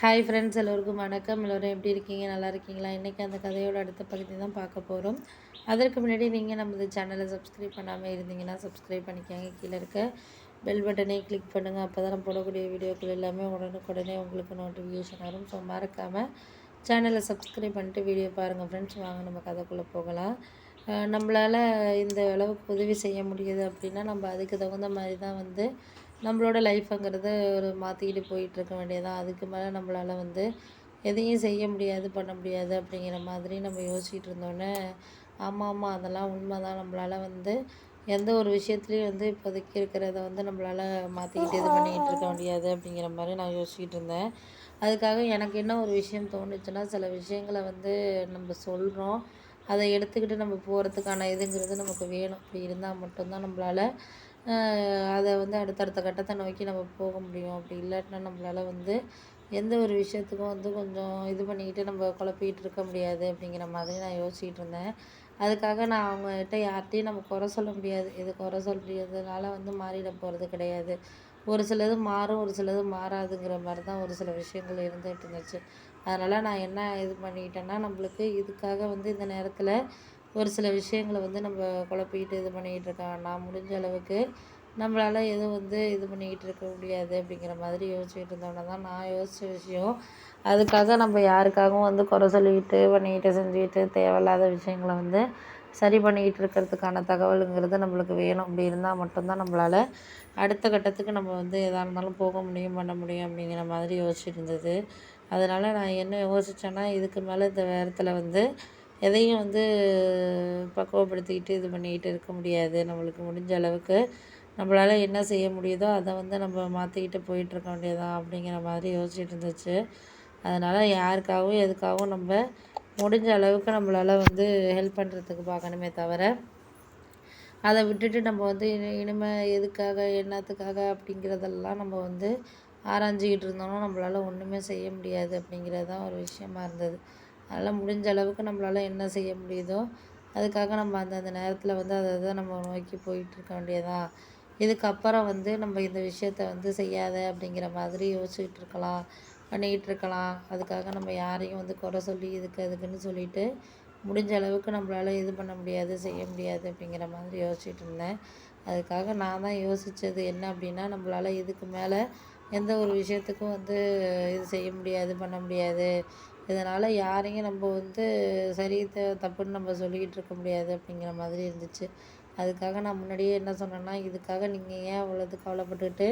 Hi friends எல்லோருக்கும் வணக்கம். எல்லோரும் எப்படி இருக்கீங்க? நல்லா இருக்கீங்களா? இன்றைக்கி அந்த கதையோட அடுத்த பகுதி தான் பார்க்க போகிறோம் அதற்கு முன்னாடி நீங்கள் நமது சேனலை சப்ஸ்கிரைப் பண்ணாமல் இருந்தீங்கன்னா சப்ஸ்கிரைப் பண்ணிக்கோங்க. கீழே இருக்க பெல் பட்டனை கிளிக் பண்ணுங்கள் அப்போ தான் போடக்கூடிய வீடியோக்கள் எல்லாமே உடனுக்குடனே உங்களுக்கு நோட்டிஃபிகேஷன் வரும். ஸோ மறக்காமல் சேனலை சப்ஸ்கிரைப் பண்ணிட்டு வீடியோ பாருங்கள் ஃப்ரெண்ட்ஸ் வாங்க நம்ம கதைக்குள்ளே போகலாம். நம்மளால் இந்த அளவுக்கு உதவி செய்ய முடியுது அப்படின்னா நம்ம அதுக்கு தகுந்த மாதிரி தான் வந்து நம்மளோட லைஃப்புங்கிறத ஒரு மாற்றிக்கிட்டு போயிட்டுருக்க வேண்டியதான் அதுக்கு மேலே நம்மளால் வந்து எதையும் செய்ய முடியாது பண்ண முடியாது அப்படிங்கிற மாதிரி நம்ம யோசிச்சுட்டு இருந்தோன்னே ஆமாம் ஆமாம் அதெல்லாம் உண்மை தான் நம்மளால் வந்து எந்த ஒரு விஷயத்துலையும் வந்து இப்போதைக்கு இருக்கிறத வந்து நம்மளால் மாற்றிக்கிட்டு இது பண்ணிக்கிட்டு இருக்க முடியாது அப்படிங்கிற மாதிரி நான் யோசிச்சுட்டு இருந்தேன். அதுக்காக எனக்கு என்ன ஒரு விஷயம் தோணுச்சுன்னா சில விஷயங்களை வந்து நம்ம சொல்கிறோம் அதை எடுத்துக்கிட்டு நம்ம போகிறதுக்கான இதுங்கிறது நமக்கு வேணும். அப்படி இருந்தால் மட்டும்தான் நம்மளால் அதை வந்து அடுத்தடுத்த கட்டத்தை நோக்கி நம்ம போக முடியும். அப்படி இல்லாட்டினா நம்மளால் வந்து எந்த ஒரு விஷயத்துக்கும் வந்து கொஞ்சம் இது பண்ணிக்கிட்டு நம்ம குழப்பிக்கிட்டு இருக்க முடியாது அப்படிங்கிற மாதிரி நான் யோசிச்சுட்டு இருந்தேன். அதுக்காக நான் அவங்ககிட்ட யார்கிட்டையும் நம்ம குறை சொல்ல முடியாது. இது குறை சொல்றதுனால வந்து மாறிட போகிறது கிடையாது. ஒரு சிலது மாறும் ஒரு சிலது மாறாதுங்கிற மாதிரி தான் ஒரு சில விஷயங்கள் இருந்துகிட்டு இருந்துச்சு. அதனால் நான் என்ன இது பண்ணிக்கிட்டேன்னா நம்மளுக்கு இதுக்காக வந்து இந்த நேரத்தில் ஒரு சில விஷயங்களை வந்து நம்ம குழப்பிக்கிட்டு இது பண்ணிக்கிட்டு இருக்கான். நான் முடிஞ்ச அளவுக்கு நம்மளால் எதுவும் வந்து இது பண்ணிக்கிட்டு இருக்க முடியாது அப்படிங்கிற மாதிரி யோசிச்சுக்கிட்டு இருந்தோம்னா தான் நான் யோசித்த விஷயம். அதுக்காக நம்ம யாருக்காகவும் வந்து குறை சொல்லிக்கிட்டு பண்ணிக்கிட்டு செஞ்சுக்கிட்டு தேவையில்லாத விஷயங்களை வந்து சரி பண்ணிக்கிட்டு இருக்கிறதுக்கான தகவலுங்கிறது நம்மளுக்கு வேணும். அப்படி இருந்தால் மட்டும்தான் நம்மளால் அடுத்த கட்டத்துக்கு நம்ம வந்து எதாக இருந்தாலும் போக முடியும் பண்ண முடியும் அப்படிங்கிற மாதிரி யோசிச்சுட்டு இருந்தது. அதனால் நான் என்ன யோசித்தேன்னா இதுக்கு மேலே இந்த நேரத்தில் வந்து எதையும் வந்து பக்குவப்படுத்திக்கிட்டு இது பண்ணிக்கிட்டு இருக்க முடியாது. நம்மளுக்கு முடிஞ்ச அளவுக்கு நம்மளால் என்ன செய்ய முடியுதோ அதை வந்து நம்ம மாற்றிக்கிட்டு போயிட்டுருக்க வேண்டியதான் அப்படிங்கிற மாதிரி யோசிச்சுட்டு இருந்துச்சு. அதனால் யாருக்காகவும் எதுக்காகவும் நம்ம முடிஞ்ச அளவுக்கு நம்மளால் வந்து ஹெல்ப் பண்ணுறதுக்கு பார்க்கணுமே தவிர அதை விட்டுட்டு நம்ம வந்து இனி இனிமேல் எதுக்காக என்னத்துக்காக அப்படிங்கிறதெல்லாம் நம்ம வந்து ஆராய்ஞ்சிக்கிட்டு இருந்தோம்னா நம்மளால் ஒன்றுமே செய்ய முடியாது அப்படிங்கிறது தான் ஒரு விஷயமா இருந்தது. அதனால் முடிஞ்ச அளவுக்கு நம்மளால் என்ன செய்ய முடியுதோ அதுக்காக நம்ம அந்தந்த நேரத்தில் வந்து அதை தான் நம்ம நோக்கி போயிட்டுருக்க வேண்டியதான் இதுக்கப்புறம் வந்து நம்ம இந்த விஷயத்த வந்து செய்யாத அப்படிங்கிற மாதிரி யோசிச்சுக்கிட்டு இருக்கலாம் பண்ணிக்கிட்டு இருக்கலாம் அதுக்காக நம்ம யாரையும் வந்து குறை சொல்லி இதுக்கு அதுக்குன்னு சொல்லிட்டு முடிஞ்ச அளவுக்கு நம்மளால் இது பண்ண முடியாது செய்ய முடியாது அப்படிங்கிற மாதிரி யோசிச்சுட்டு இருந்தேன். அதுக்காக நான் தான் யோசித்தது என்ன அப்படின்னா நம்மளால் இதுக்கு மேலே எந்த ஒரு விஷயத்துக்கும் வந்து இது செய்ய முடியாது பண்ண முடியாது. இதனால் யாரையும் நம்ம வந்து சரி த தப்புன்னு நம்ம சொல்லிக்கிட்டு இருக்க முடியாது அப்படிங்கிற மாதிரி இருந்துச்சு. அதுக்காக நான் முன்னாடியே என்ன சொன்னேன்னா இதுக்காக நீங்கள் ஏன் அவ்வளோது கவலைப்பட்டுக்கிட்டு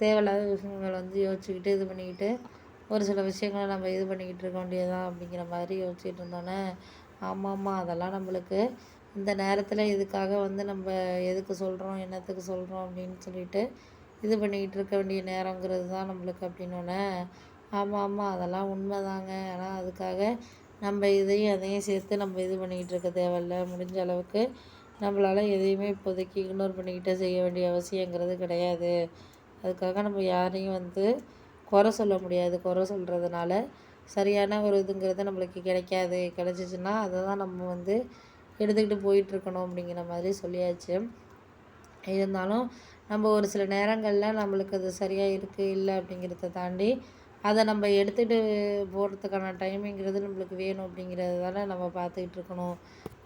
தேவையில்லாத விஷயங்களை வந்து யோசிச்சுக்கிட்டு இது பண்ணிக்கிட்டு ஒரு சில விஷயங்களை நம்ம இது பண்ணிக்கிட்டு இருக்க வேண்டியதான் அப்படிங்கிற மாதிரி யோசிச்சுட்டு இருந்தோன்னே ஆமாம் ஆமாம் அதெல்லாம் நம்மளுக்கு இந்த நேரத்தில் இதுக்காக வந்து நம்ம எதுக்கு சொல்கிறோம் என்னத்துக்கு சொல்கிறோம் அப்படின்னு சொல்லிட்டு இது பண்ணிக்கிட்டு இருக்க வேண்டிய நேரங்கிறது தான் நம்மளுக்கு அப்படின்னோடனே ஆமாம் ஆமாம் அதெல்லாம் உண்மை தாங்க ஆனால் அதுக்காக நம்ம இதையும் அதையும் சேர்த்து நம்ம இது பண்ணிக்கிட்டு இருக்க தேவையில்ல. முடிஞ்ச அளவுக்கு நம்மளால் எதையுமே இப்போதைக்கு இக்னோர் பண்ணிக்கிட்டே செய்ய வேண்டிய அவசியங்கிறது கிடையாது. அதுக்காக நம்ம யாரையும் வந்து குறை சொல்ல முடியாது. குறை சொல்கிறதுனால சரியான ஒரு இதுங்கிறது நம்மளுக்கு கிடைக்காது. கிடச்சிச்சின்னா அதை தான் நம்ம வந்து எடுத்துக்கிட்டு போயிட்டுருக்கணும் அப்படிங்கிற மாதிரி சொல்லியாச்சு. இருந்தாலும் நம்ம ஒரு சில நேரங்களில் நம்மளுக்கு அது சரியாக இருக்குது இல்லை அப்படிங்கிறத தாண்டி அதை நம்ம எடுத்துகிட்டு போகிறதுக்கான டைமிங்கிறது நம்மளுக்கு வேணும் அப்படிங்கிறதால நம்ம பார்த்துக்கிட்டு இருக்கணும்.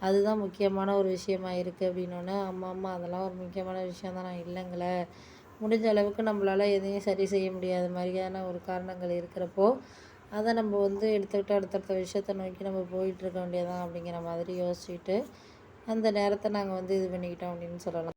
அதுதான் முக்கியமான ஒரு விஷயமா இருக்குது அப்படின்னோடனே அம்மா அம்மா அதெல்லாம் ஒரு முக்கியமான விஷயம் தான் நான் இல்லைங்களே. முடிஞ்ச அளவுக்கு நம்மளால் எதையும் சரி செய்ய முடியாத மாதிரியான ஒரு காரணங்கள் இருக்கிறப்போ அதை நம்ம வந்து எடுத்துக்கிட்டு அடுத்தடுத்த விஷயத்த நோக்கி நம்ம போயிட்டுருக்க வேண்டியதான் அப்படிங்கிற மாதிரி யோசிச்சுட்டு அந்த நேரத்தை நாங்கள் வந்து இது பண்ணிக்கிட்டோம் அப்படின்னு சொல்லலாம்.